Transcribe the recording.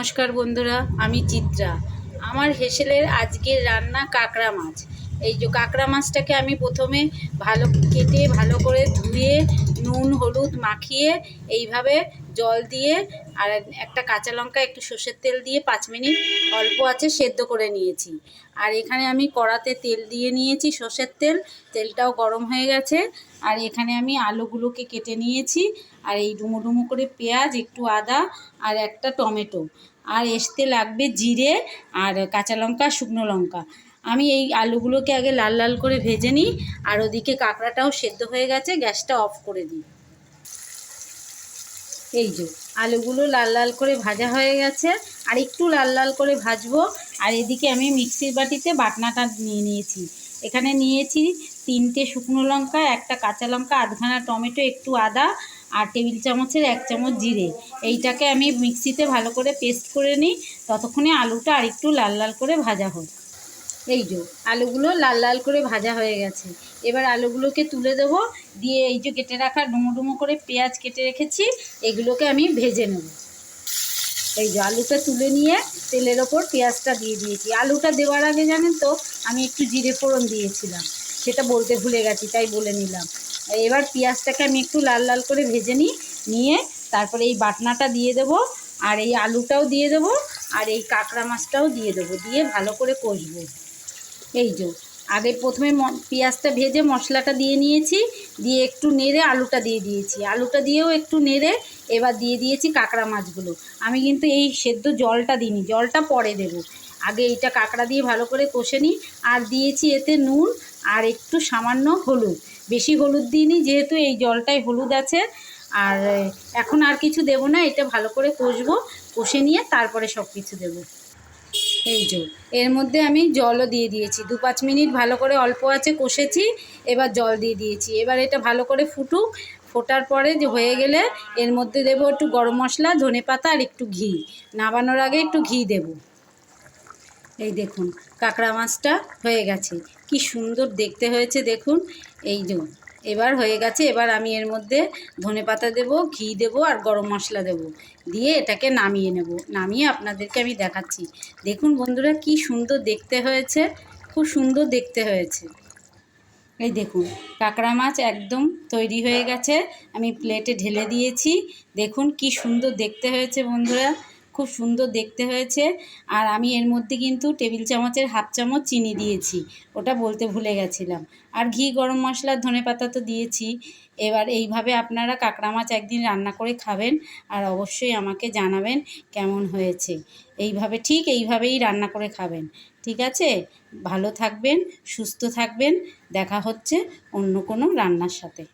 নমস্কার বন্ধুরা, আমি চিত্রা। আমার হেসেলের আজকের রান্না কাঁকড়া মাছ। এই যে কাঁকড়া মাছটাকে আমি প্রথমে ভালো কেটে ভালো করে ধুয়ে, নুন, হলুদ মাখিয়ে এইভাবে জল দিয়ে আর একটা কাঁচা লঙ্কা, একটু সর্ষের তেল দিয়ে পাঁচ মিনিট অল্প আছে সেদ্ধ করে নিয়েছি। আর এখানে আমি কড়াতে তেল দিয়ে নিয়েছি সর্ষের তেল, তেলটাও গরম হয়ে গেছে। আর এখানে আমি আলুগুলোকে কেটে নিয়েছি। আর এই ডুমো ডুমো করে পেঁয়াজ, একটু আদা আর একটা টমেটো। আর এসতে লাগবে জিরে আর কাঁচা লঙ্কা, শুকনো লঙ্কা। আমি এই আলুগুলোকে আগে লাল লাল করে ভেজে নিই। আর ওদিকে কাঁকড়াটাও সেদ্ধ হয়ে গেছে, গ্যাসটা অফ করে দিই। এই যে, আলুগুলো লাল লাল করে ভাজা হয়ে গেছে, আর একটু লাল লাল করে ভাজবো। আর এদিকে আমি মিক্সির বাটিতে বাটনাটা নিয়ে নিয়েছি। এখানে নিয়েছি তিনটে শুকনো লঙ্কা, একটা কাঁচা লঙ্কা, আধখানা টমেটো, একটু আদা, আর টেবিল চামচের এক চামচ জিরে। এইটাকে আমি মিক্সিতে ভালো করে পেস্ট করে নিই। ততক্ষণে আলুটা আর একটু লাল লাল করে ভাজা হোক। এই যে, আলুগুলো লাল লাল করে ভাজা হয়ে গেছে। এবার আলুগুলোকে তুলে দেবো, দিয়ে এই যে কেটে রাখা ডুমো ডুমো করে পেঁয়াজ কেটে রেখেছি, এগুলোকে আমি ভেজে নেব। এই যে আলুটা তুলে নিয়ে তেলের ওপর পেঁয়াজটা দিয়ে দিয়েছি। আলুটা দেওয়ার আগে জানেন তো, আমি একটু জিরে ফোড়ন দিয়েছিলাম, সেটা বলতে ভুলে গেছি, তাই বলে নিলাম। এবার পেঁয়াজটাকে আমি একটু লাল লাল করে ভেজে নিই, নিয়ে তারপরে এই বাটনাটা দিয়ে দেবো, আর এই আলুটাও দিয়ে দেবো, আর এই কাঁকড়া মাছটাও দিয়ে দেবো, দিয়ে ভালো করে কষবো। এই যে, আগে প্রথমে পেঁয়াজটা ভেজে মশলাটা দিয়ে নিয়েছি, দিয়ে একটু নেড়ে আলুটা দিয়ে দিয়েছি। আলুটা দিয়েও একটু নেড়ে এবার দিয়ে দিয়েছি কাঁকড়া মাছগুলো। আমি কিন্তু এই সেদ্ধ জলটা দিইনি, জলটা পরে দেব। আগে এইটা কাঁকড়া দিয়ে ভালো করে কষে নিই, আর দিয়েছি এতে নুন আর একটু সামান্য হলুদ। বেশি হলুদ দিইনি, যেহেতু এই জলটায় হলুদ আছে, আর এখন আর কিছু দেব না, এটা ভালো করে কষবো, কষে নিয়ে তারপরে সব কিছু দেবো। এই যে, এর মধ্যে আমি জলও দিয়ে দিয়েছি। দু পাঁচ মিনিট ভালো করে অল্প আছে কষেছি, এবার জল দিয়ে দিয়েছি। এবার এটা ভালো করে ফুটুক, ফোটার পরে যে হয়ে গেলে এর মধ্যে দেবো একটু গরম মশলা, ধনে পাতা আর একটু ঘি। নাবানোর আগে একটু ঘি দেব। এই দেখুন, কাঁকড়া মাছটা হয়ে গেছে। কি সুন্দর দেখতে হয়েছে, দেখুন। এই যে এবার হয়ে গেছে, এবার আমি এর মধ্যে ধনে পাতা দেবো, ঘি দেবো আর গরম মশলা দেবো। দিয়ে এটাকে নামিয়ে নেব। নামিয়ে আপনাদেরকে আমি দেখাচ্ছি। দেখুন বন্ধুরা কি সুন্দর দেখতে হয়েছে, খুব সুন্দর দেখতে হয়েছে। এই দেখুন, কাঁকড়া মাছ একদম তৈরি হয়ে গেছে। আমি প্লেটে ঢেলে দিয়েছি। দেখুন কি সুন্দর দেখতে হয়েছে বন্ধুরা। খুব সুন্দর দেখতে হয়েছে। আর আমি এর মধ্যে কিন্তু টেবিল চামচের হাফ চামচ চিনি দিয়েছি, ওটা বলতে ভুলে গেছিলাম। আর ঘি গরম মশলা, ধনে পাতা তো দিয়েছি। এবার এইভাবে আপনারা কাঁকড়া মাছ একদিন রান্না করে খাবেন আর অবশ্যই আমাকে জানাবেন কেমন হয়েছে। এইভাবে, ঠিক এইভাবেই রান্না করে খাবেন। ঠিক আছে? ভালো থাকবেন, সুস্থ থাকবেন। দেখা হচ্ছে অন্য কোনো রান্নার সাথে।